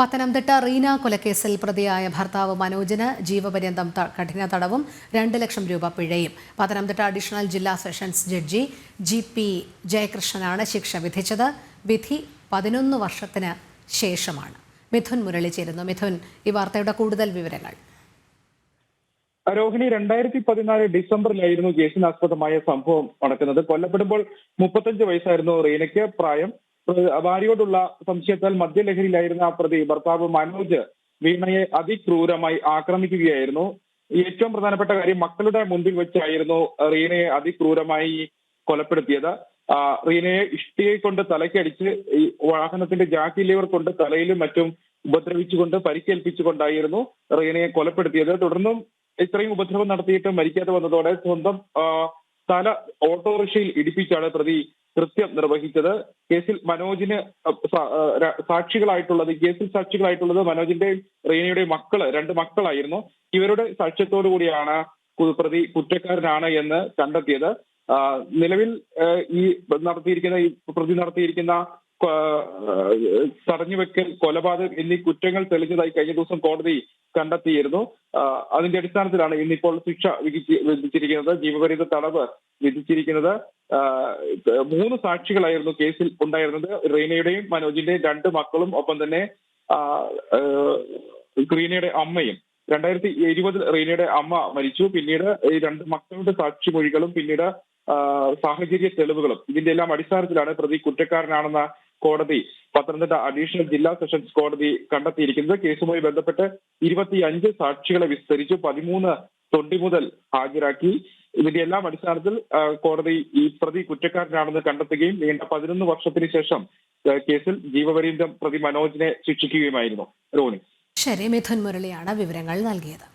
പത്തനംതിട്ട റീന കൊലക്കേസിൽ പ്രതിയായ ഭർത്താവ് മനോജിന് ജീവപര്യന്തം കഠിന തടവും രണ്ട് ലക്ഷം രൂപ പിഴയും. പത്തനംതിട്ട അഡീഷണൽ ജില്ലാ സെഷൻസ് ജഡ്ജി ജി പി ജയകൃഷ്ണനാണ് ശിക്ഷ വിധിച്ചത്. വിധി പതിനൊന്ന് വർഷത്തിന് ശേഷമാണ്. മിഥുൻ മുരളി ചേരുന്നു. മിഥുൻ ഈ വാർത്തയുടെ കൂടുതൽ വിവരങ്ങൾ. രോഹിണി രണ്ടായിരത്തി പതിനാല് ഡിസംബറിലായിരുന്നു കേസിനാസ്പദമായ സംഭവം നടക്കുന്നത്. കൊല്ലപ്പെടുമ്പോൾ മുപ്പത്തഞ്ച് വയസ്സായിരുന്നു റീനയ്ക്ക്. പ്രായം പ്ര- ഭാര്യയോടുള്ള സംശയത്താൽ മദ്യലഹരിയിലായിരുന്ന പ്രതി ഭർത്താവ് മനോജ് വീണയെ അതിക്രൂരമായി ആക്രമിക്കുകയായിരുന്നു. ഏറ്റവും പ്രധാനപ്പെട്ട കാര്യം മക്കളുടെ മുൻപിൽ വെച്ചായിരുന്നു റീനയെ അതിക്രൂരമായി കൊലപ്പെടുത്തിയത്. റീനയെ ഇഷ്ടികയെ കൊണ്ട് തലയ്ക്കടിച്ച് ഈ വാഹനത്തിന്റെ ജാക്കി ലിവർ കൊണ്ട് തലയിലും മറ്റും ഉപദ്രവിച്ചുകൊണ്ട് പരിക്കേൽപ്പിച്ചുകൊണ്ടായിരുന്നു റീനയെ കൊലപ്പെടുത്തിയത്. തുടർന്നും ഇത്രയും ഉപദ്രവം നടത്തിയിട്ട് മരിക്കാതെ വന്നതോടെ സ്വന്തം തല ഓട്ടോറിക്ഷയിൽ ഇടിപ്പിച്ചാണ് പ്രതി കൃത്യം നിർവഹിച്ചത്. കേസിൽ മനോജിന് സാക്ഷികളായിട്ടുള്ളത് കേസിൽ സാക്ഷികളായിട്ടുള്ളത് മനോജിന്റെ റീനയുടെയും മക്കൾ രണ്ട് മക്കളായിരുന്നു. ഇവരുടെ സാക്ഷ്യത്തോടു കൂടിയാണ് പ്രതി കുറ്റക്കാരനാണ് എന്ന് കണ്ടെത്തിയത്. നിലവിൽ ഈ നടത്തിയിരിക്കുന്ന ഈ പ്രതി നടത്തിയിരിക്കുന്ന തടഞ്ഞുവെക്കൽ കൊലപാതകം എന്നീ കുറ്റങ്ങൾ തെളിഞ്ഞതായി കഴിഞ്ഞ ദിവസം കോടതി കണ്ടെത്തിയിരുന്നു. അതിന്റെ അടിസ്ഥാനത്തിലാണ് ഇന്നിപ്പോൾ ശിക്ഷ വിധിച്ച് വിധിച്ചിരിക്കുന്നത് ജീവപര്യന്ത തടവ് വിധിച്ചിരിക്കുന്നത്. മൂന്ന് സാക്ഷികളായിരുന്നു കേസിൽ ഉണ്ടായിരുന്നത്. റീനയുടെയും മനോജിന്റെയും രണ്ട് മക്കളും ഒപ്പം തന്നെ റീനയുടെ അമ്മയും. രണ്ടായിരത്തി ഇരുപതിൽ റീനയുടെ അമ്മ മരിച്ചു. പിന്നീട് ഈ രണ്ട് മക്കളുടെ സാക്ഷി മൊഴികളും പിന്നീട് സാഹചര്യ തെളിവുകളും ഇതിന്റെ എല്ലാം അടിസ്ഥാനത്തിലാണ് പ്രതി കുറ്റക്കാരനാണെന്ന കോടതി പത്തനംതിട്ട അഡീഷണൽ ജില്ലാ സെഷൻസ് കോടതി കണ്ടെത്തിയിരിക്കുന്നത്. കേസുമായി ബന്ധപ്പെട്ട് ഇരുപത്തിയഞ്ച് സാക്ഷികളെ വിസ്തരിച്ചു. പതിമൂന്ന് തൊണ്ടി മുതൽ ഹാജരാക്കി. ഇതിന്റെ എല്ലാം അടിസ്ഥാനത്തിൽ കോടതി ഈ പ്രതി കുറ്റക്കാരനാണെന്ന് കണ്ടെത്തുകയും നീണ്ട പതിനൊന്ന് വർഷത്തിന് ശേഷം കേസിൽ ജീവപര്യന്തം പ്രതി മനോജിനെ ശിക്ഷിക്കുകയുമായിരുന്നു. റോണി ശരി മിഥുൻ മുരളിയാണ് വിവരങ്ങൾ നൽകിയത്.